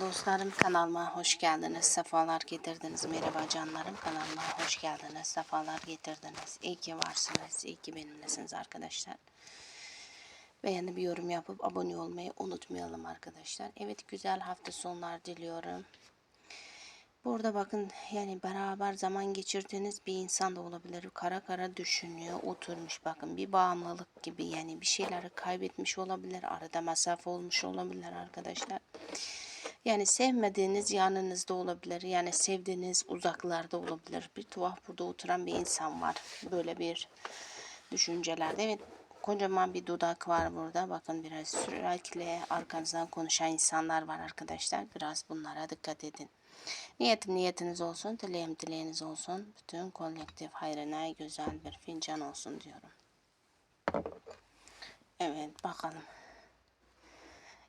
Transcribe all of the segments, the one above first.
Dostlarım kanalıma hoş geldiniz. Sefalar getirdiniz. Merhaba canlarım kanalıma hoş geldiniz. Sefalar getirdiniz. İyi ki varsınız. İyi ki benimlesiniz arkadaşlar. Beğenip yorum yapıp abone olmayı unutmayalım arkadaşlar. Evet güzel hafta sonlar diliyorum. Burada bakın yani beraber zaman geçirdiğiniz bir insan da olabilir. Kara kara düşünüyor, oturmuş bakın bir bağımlılık gibi yani bir şeyleri kaybetmiş olabilir. Arada mesafe olmuş olabilir arkadaşlar. Yani sevmediğiniz yanınızda olabilir. Yani sevdiğiniz uzaklarda olabilir. Bir tuhaf burada oturan bir insan var. Böyle bir düşüncelerde. Evet kocaman bir dudak var burada. Bakın biraz sürekli arkanızdan konuşan insanlar var arkadaşlar. Biraz bunlara dikkat edin. Niyetim niyetiniz olsun, dileğim dileğiniz olsun. Bütün kolektif hayrına güzel bir fincan olsun diyorum. Evet bakalım.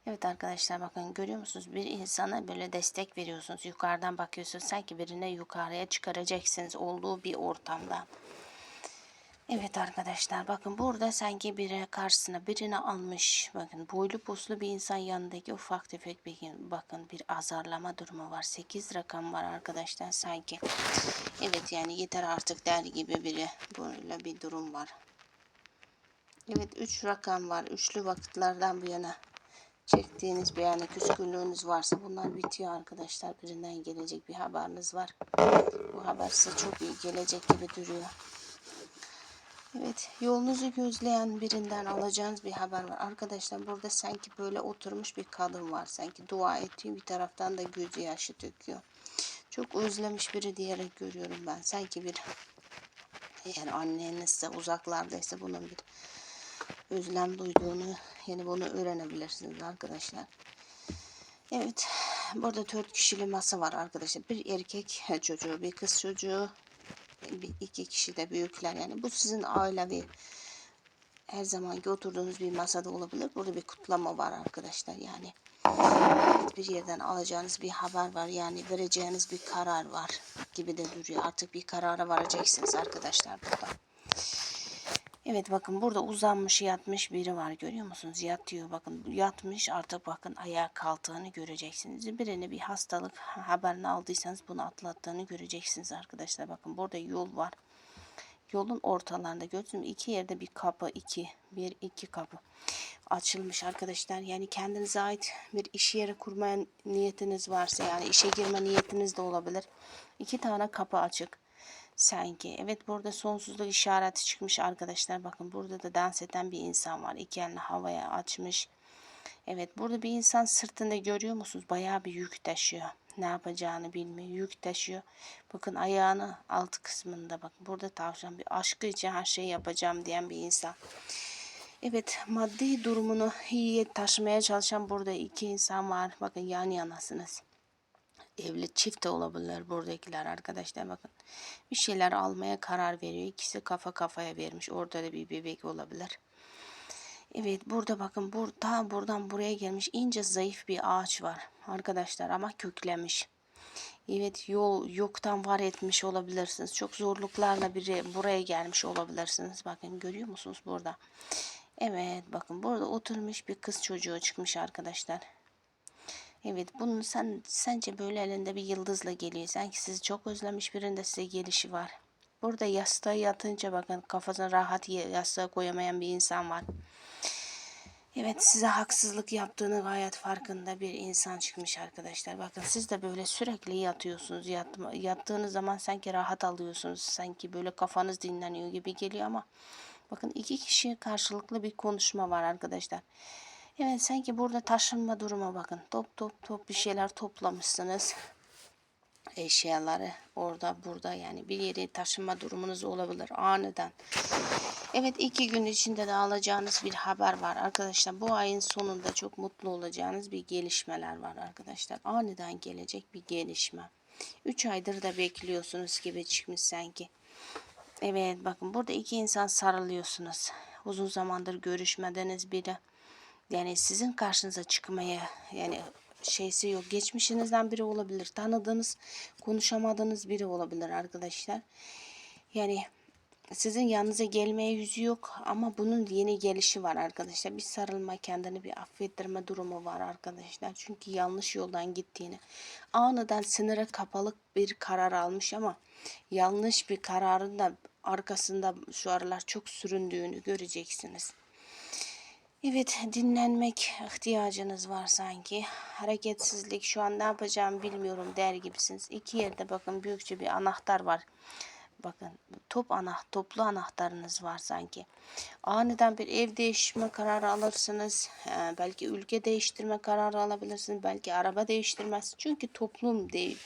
Evet arkadaşlar bakın görüyor musunuz? Bir insana böyle destek veriyorsunuz. Yukarıdan bakıyorsunuz. Sanki birine yukarıya çıkaracaksınız olduğu bir ortamda. Evet arkadaşlar bakın burada sanki biri karşısına birini almış. Bakın boylu poslu bir insan yanındaki ufak tefek bir bakın bir azarlama durumu var. 8 rakam var arkadaşlar sanki. Evet yani yeter artık der gibi biri böyle bir durum var. Evet 3 rakam var. Üçlü vakitlerden bu yana çektiğiniz bir yani küskünlüğünüz varsa bunlar bitiyor arkadaşlar. Birinden gelecek bir haberiniz var. Bu haber size çok iyi gelecek gibi duruyor. Evet, yolunuzu gözleyen birinden alacağınız bir haber var. Arkadaşlar burada sanki böyle oturmuş bir kadın var. Sanki dua ediyor bir taraftan da gözü yaşı döküyor. Çok özlemiş biri diyerek görüyorum ben. Sanki bir yani annenizse uzaklardaysa bunun bir özlem duyduğunu yani bunu öğrenebilirsiniz arkadaşlar. Evet. Burada dört kişili masa var arkadaşlar. Bir erkek çocuğu, bir kız çocuğu, bir iki kişi de büyükler yani bu sizin ailevi her zamanki oturduğunuz bir masada olabilir. Burada bir kutlama var arkadaşlar yani. Bir yerden alacağınız bir haber var yani vereceğiniz bir karar var gibi de duruyor. Artık bir karara varacaksınız arkadaşlar burada. Evet bakın burada uzanmış yatmış biri var görüyor musunuz? Yatıyor bakın yatmış artık bakın ayağa kalktığını göreceksiniz. Birini bir hastalık haberini aldıysanız bunu atlattığını göreceksiniz arkadaşlar. Bakın burada yol var. Yolun ortalarında gördünüz mü? İki yerde bir kapı iki bir iki kapı açılmış arkadaşlar. Yani kendinize ait bir iş yeri kurmaya niyetiniz varsa yani işe girme niyetiniz de olabilir. İki tane kapı açık sanki. Evet burada sonsuzluk işareti çıkmış arkadaşlar. Bakın burada da dans eden bir insan var. İki elini havaya açmış. Evet burada bir insan sırtında görüyor musunuz? Bayağı bir yük taşıyor. Ne yapacağını bilmiyor. Yük taşıyor. Bakın ayağını alt kısmında bak. Burada tavşan bir aşkı için her şeyi yapacağım diyen bir insan. Evet maddi durumunu iyiye taşımaya çalışan burada iki insan var. Bakın yan yanasınız evli çift de olabilir buradakiler arkadaşlar bakın. Bir şeyler almaya karar veriyor. İkisi kafa kafaya vermiş. Orada da bir bebek olabilir. Evet burada bakın burada buradan buraya gelmiş ince zayıf bir ağaç var arkadaşlar ama köklemiş. Evet yol yoktan var etmiş olabilirsiniz. Çok zorluklarla biri buraya gelmiş olabilirsiniz. Bakın görüyor musunuz burada? Evet bakın burada oturmuş bir kız çocuğu çıkmış arkadaşlar. Evet bunun sen sence böyle elinde bir yıldızla geliyor. Sanki sizi çok özlemiş birinde size gelişi var. Burada yastığa yatınca bakın kafasına rahat yastığa koyamayan bir insan var. Evet size haksızlık yaptığını gayet farkında bir insan çıkmış arkadaşlar. Bakın siz de böyle sürekli yatıyorsunuz. Yat, yattığınız zaman sanki rahat alıyorsunuz. Sanki böyle kafanız dinleniyor gibi geliyor ama bakın iki kişi karşılıklı bir konuşma var arkadaşlar. Evet sanki burada taşınma durumu bakın. Top top top bir şeyler toplamışsınız. Eşyaları orada burada yani bir yere taşınma durumunuz olabilir aniden. Evet iki gün içinde de alacağınız bir haber var arkadaşlar. Bu ayın sonunda çok mutlu olacağınız bir gelişmeler var arkadaşlar. Aniden gelecek bir gelişme. 3 aydır da bekliyorsunuz gibi çıkmış sanki. Evet bakın burada iki insan sarılıyorsunuz. Uzun zamandır görüşmediniz biri yani sizin karşınıza çıkmaya yani şeysi yok. Geçmişinizden biri olabilir. Tanıdığınız, konuşamadığınız biri olabilir arkadaşlar. Yani sizin yanınıza gelmeye yüzü yok ama bunun yeni gelişi var arkadaşlar. Bir sarılma kendini bir affettirme durumu var arkadaşlar. Çünkü yanlış yoldan gittiğini aniden sınıra kapalı bir karar almış ama yanlış bir kararın da arkasında şu aralar çok süründüğünü göreceksiniz. Evet dinlenmek ihtiyacınız var sanki. Hareketsizlik şu an ne yapacağımı bilmiyorum der gibisiniz. İki yerde bakın büyükçe bir anahtar var. Bakın top ana toplu anahtarınız var sanki. Aniden bir ev değiştirme kararı alırsınız. Ee, belki ülke değiştirme kararı alabilirsiniz. Belki araba değiştirmez. Çünkü toplum değil.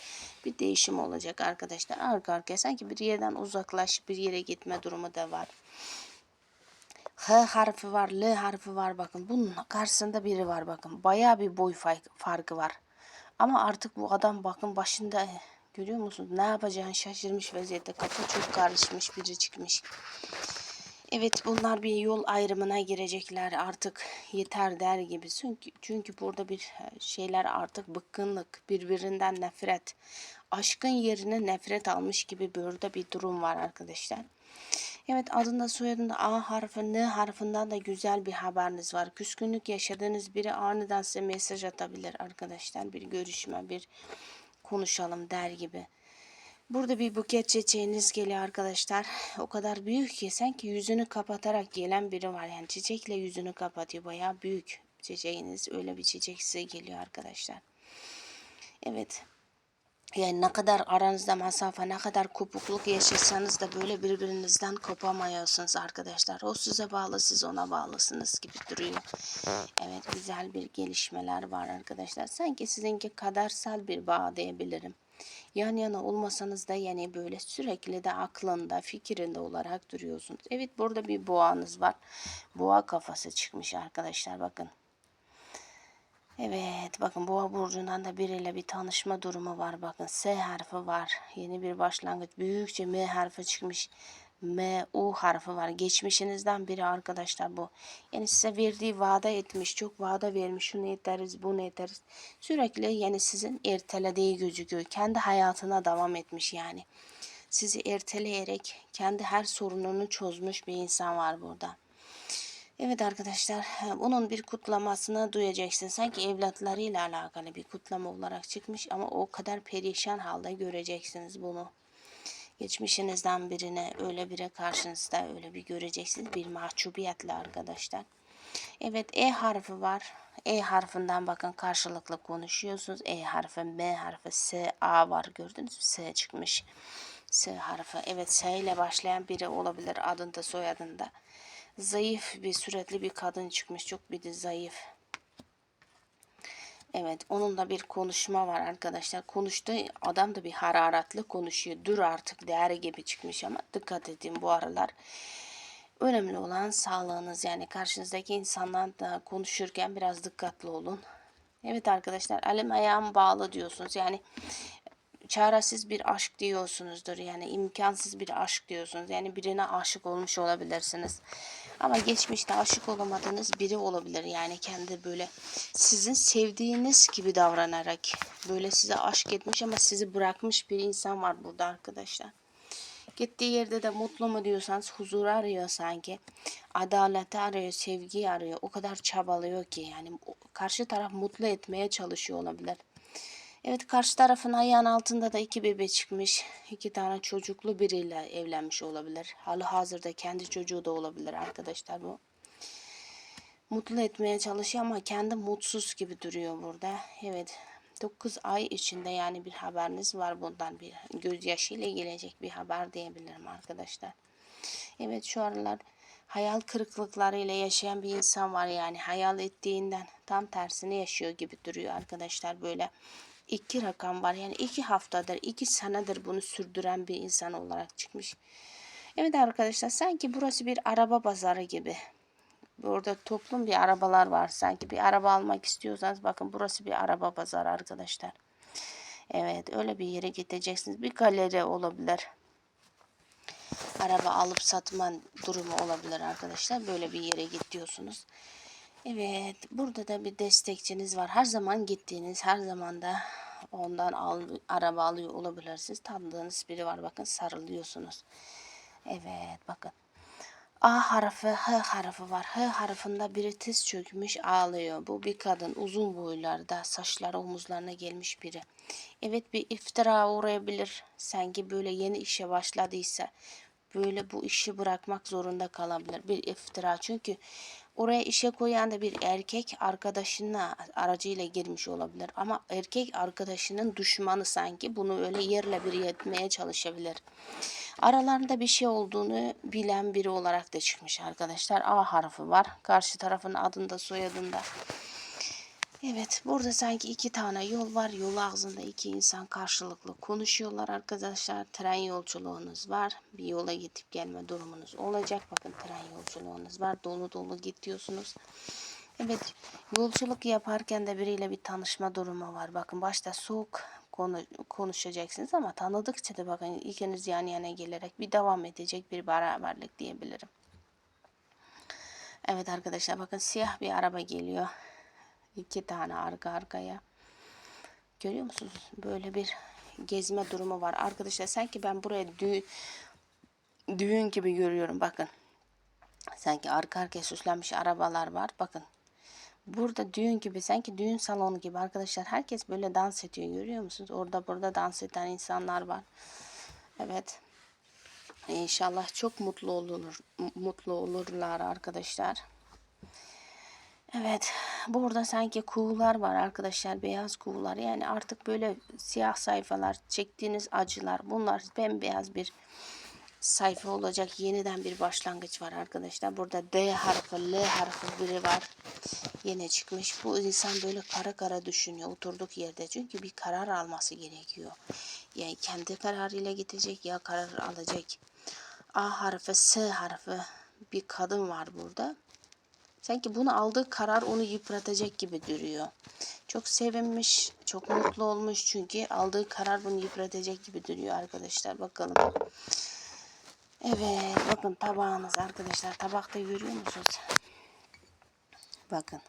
Bir değişim olacak arkadaşlar. Arka arkaya sanki bir yerden uzaklaş bir yere gitme durumu da var. H harfi var, L harfi var bakın. Bunun karşısında biri var bakın. Bayağı bir boy farkı var. Ama artık bu adam bakın başında görüyor musunuz? Ne yapacağını şaşırmış vaziyette. Kafa çok karışmış biri çıkmış. Evet bunlar bir yol ayrımına girecekler artık yeter der gibi. Çünkü, çünkü burada bir şeyler artık bıkkınlık, birbirinden nefret, aşkın yerine nefret almış gibi burada bir durum var arkadaşlar. Evet adında soyadında A harfi N harfinden de güzel bir haberiniz var. Küskünlük yaşadığınız biri aniden size mesaj atabilir arkadaşlar. Bir görüşme, bir konuşalım der gibi. Burada bir buket çiçeğiniz geliyor arkadaşlar. O kadar büyük ki sanki yüzünü kapatarak gelen biri var. Yani çiçekle yüzünü kapatıyor. Bayağı büyük çiçeğiniz. Öyle bir çiçek size geliyor arkadaşlar. Evet. Yani ne kadar aranızda mesafe, ne kadar kopukluk yaşasanız da böyle birbirinizden kopamıyorsunuz arkadaşlar. O size bağlı, siz ona bağlısınız gibi duruyor. Evet, güzel bir gelişmeler var arkadaşlar. Sanki sizinki kadersel bir bağ diyebilirim. Yan yana olmasanız da yani böyle sürekli de aklında, fikrinde olarak duruyorsunuz. Evet, burada bir boğanız var. Boğa kafası çıkmış arkadaşlar bakın. Evet bakın boğa burcundan da biriyle bir tanışma durumu var. Bakın S harfi var. Yeni bir başlangıç. Büyükçe M harfi çıkmış. M, U harfi var. Geçmişinizden biri arkadaşlar bu. Yani size verdiği vade etmiş. Çok vade vermiş. Şunu ederiz, bunu ederiz. Sürekli yani sizin ertelediği gözüküyor. Kendi hayatına devam etmiş yani. Sizi erteleyerek kendi her sorununu çözmüş bir insan var burada. Evet arkadaşlar bunun bir kutlamasını duyacaksın. Sanki evlatlarıyla alakalı bir kutlama olarak çıkmış ama o kadar perişan halde göreceksiniz bunu. Geçmişinizden birine öyle bire karşınızda öyle bir göreceksiniz. Bir mahcubiyetle arkadaşlar. Evet E harfi var. E harfinden bakın karşılıklı konuşuyorsunuz. E harfi, M harfi, S, A var gördünüz mü? S çıkmış. S harfi. Evet S ile başlayan biri olabilir adında soyadında. Zayıf bir süratli bir kadın çıkmış. Çok bir de zayıf. Evet onunla bir konuşma var arkadaşlar. Konuştu adam da bir hararetli konuşuyor. Dur artık değer gibi çıkmış ama dikkat edin bu aralar. Önemli olan sağlığınız yani karşınızdaki insanlarla konuşurken biraz dikkatli olun. Evet arkadaşlar elim ayağım bağlı diyorsunuz. Yani çaresiz bir aşk diyorsunuzdur. Yani imkansız bir aşk diyorsunuz. Yani birine aşık olmuş olabilirsiniz. Ama geçmişte aşık olamadığınız biri olabilir. Yani kendi böyle sizin sevdiğiniz gibi davranarak böyle size aşk etmiş ama sizi bırakmış bir insan var burada arkadaşlar. Gittiği yerde de mutlu mu diyorsanız huzur arıyor sanki. Adaleti arıyor, sevgiyi arıyor. O kadar çabalıyor ki yani karşı taraf mutlu etmeye çalışıyor olabilir. Evet karşı tarafın ayağın altında da iki bebe çıkmış. İki tane çocuklu biriyle evlenmiş olabilir. Halı hazırda kendi çocuğu da olabilir arkadaşlar bu. Mutlu etmeye çalışıyor ama kendi mutsuz gibi duruyor burada. Evet 9 ay içinde yani bir haberiniz var bundan bir gözyaşıyla gelecek bir haber diyebilirim arkadaşlar. Evet şu aralar hayal kırıklıklarıyla yaşayan bir insan var yani hayal ettiğinden tam tersini yaşıyor gibi duruyor arkadaşlar böyle iki rakam var. Yani iki haftadır, iki senedir bunu sürdüren bir insan olarak çıkmış. Evet arkadaşlar sanki burası bir araba pazarı gibi. Burada toplum bir arabalar var. Sanki bir araba almak istiyorsanız bakın burası bir araba pazarı arkadaşlar. Evet öyle bir yere gideceksiniz. Bir galeri olabilir. Araba alıp satma durumu olabilir arkadaşlar. Böyle bir yere gidiyorsunuz. Evet, burada da bir destekçiniz var. Her zaman gittiğiniz, her zaman da ondan al, araba alıyor olabilirsiniz. Tanıdığınız biri var. Bakın sarılıyorsunuz. Evet bakın. A harfi, H harfi var. H harfinde biri tiz çökmüş ağlıyor. Bu bir kadın uzun boylarda saçları omuzlarına gelmiş biri. Evet bir iftira uğrayabilir. Sanki böyle yeni işe başladıysa böyle bu işi bırakmak zorunda kalabilir. Bir iftira çünkü oraya işe koyan da bir erkek arkadaşına aracıyla girmiş olabilir. Ama erkek arkadaşının düşmanı sanki bunu öyle yerle bir etmeye çalışabilir. Aralarında bir şey olduğunu bilen biri olarak da çıkmış arkadaşlar. A harfi var. Karşı tarafın adında soyadında. Evet burada sanki iki tane yol var. Yol ağzında iki insan karşılıklı konuşuyorlar arkadaşlar. Tren yolculuğunuz var. Bir yola gidip gelme durumunuz olacak. Bakın tren yolculuğunuz var. Dolu dolu gidiyorsunuz. Evet yolculuk yaparken de biriyle bir tanışma durumu var. Bakın başta soğuk konu, konuşacaksınız ama tanıdıkça da bakın ikiniz yan yana gelerek bir devam edecek bir beraberlik diyebilirim. Evet arkadaşlar bakın siyah bir araba geliyor. İki tane arka arkaya. Görüyor musunuz? Böyle bir gezme durumu var. Arkadaşlar sanki ben buraya düğün, düğün gibi görüyorum. Bakın. Sanki arka arkaya süslenmiş arabalar var. Bakın. Burada düğün gibi sanki düğün salonu gibi arkadaşlar. Herkes böyle dans ediyor. Görüyor musunuz? Orada burada dans eden insanlar var. Evet. İnşallah çok mutlu olur, mutlu olurlar arkadaşlar. Evet, burada sanki kuğular var arkadaşlar, beyaz kuğular. Yani artık böyle siyah sayfalar, çektiğiniz acılar, bunlar bembeyaz bir sayfa olacak. Yeniden bir başlangıç var arkadaşlar. Burada D harfi, L harfi biri var. Yine çıkmış. Bu insan böyle kara kara düşünüyor oturduk yerde. Çünkü bir karar alması gerekiyor. Yani kendi kararıyla gidecek ya karar alacak. A harfi, S harfi bir kadın var burada. Sanki bunu aldığı karar onu yıpratacak gibi duruyor. Çok sevinmiş, çok mutlu olmuş çünkü aldığı karar bunu yıpratacak gibi duruyor arkadaşlar. Bakalım. Evet, bakın tabağınız arkadaşlar. Tabakta görüyor musunuz? Bakın.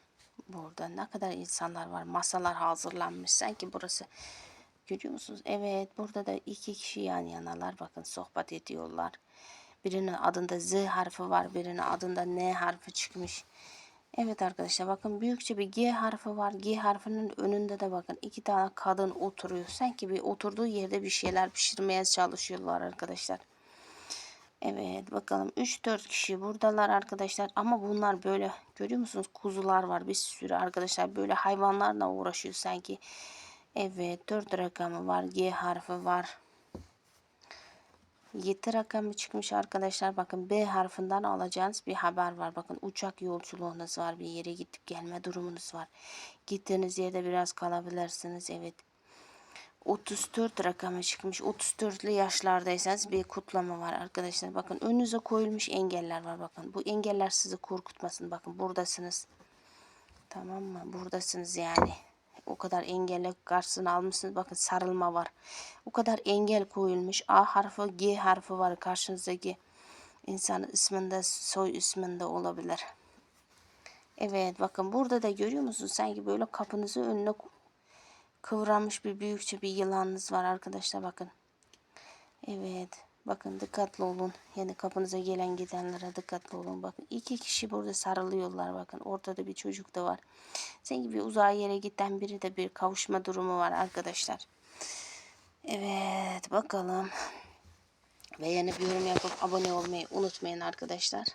Burada ne kadar insanlar var. Masalar hazırlanmış. Sanki burası görüyor musunuz? Evet, burada da iki kişi yan yanalar. Bakın sohbet ediyorlar. Birinin adında Z harfi var. Birinin adında N harfi çıkmış. Evet arkadaşlar bakın büyükçe bir G harfi var. G harfinin önünde de bakın iki tane kadın oturuyor. Sanki bir oturduğu yerde bir şeyler pişirmeye çalışıyorlar arkadaşlar. Evet bakalım 3-4 kişi buradalar arkadaşlar. Ama bunlar böyle görüyor musunuz? Kuzular var bir sürü arkadaşlar. Böyle hayvanlarla uğraşıyor sanki. Evet 4 rakamı var. G harfi var. 7 rakamı çıkmış arkadaşlar. Bakın B harfinden alacağınız bir haber var. Bakın uçak yolculuğunuz var. Bir yere gidip gelme durumunuz var. Gittiğiniz yerde biraz kalabilirsiniz. Evet. 34 rakamı çıkmış. 34'lü yaşlardaysanız bir kutlama var arkadaşlar. Bakın önünüze koyulmuş engeller var. Bakın bu engeller sizi korkutmasın. Bakın buradasınız. Tamam mı? Buradasınız yani. O kadar engelle karşısına almışsınız. Bakın sarılma var. O kadar engel koyulmuş. A harfi, G harfi var karşınızdaki insan isminde, soy isminde olabilir. Evet bakın burada da görüyor musunuz? Sanki böyle kapınızı önüne kıvranmış bir büyükçe bir yılanınız var arkadaşlar bakın. Evet. Bakın dikkatli olun. Yani kapınıza gelen gidenlere dikkatli olun. Bakın iki kişi burada sarılıyorlar. Bakın ortada bir çocuk da var. Sanki bir uzağa yere giden biri de bir kavuşma durumu var arkadaşlar. Evet bakalım. Beğenip yorum yapıp abone olmayı unutmayın arkadaşlar.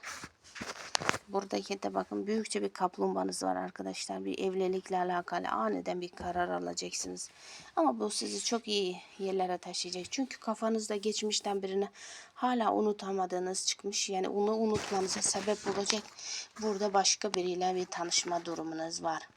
Buradaki de bakın büyükçe bir kaplumbağanız var arkadaşlar. Bir evlilikle alakalı aniden bir karar alacaksınız. Ama bu sizi çok iyi yerlere taşıyacak. Çünkü kafanızda geçmişten birini hala unutamadığınız çıkmış. Yani onu unutmanıza sebep olacak. Burada başka biriyle bir tanışma durumunuz var.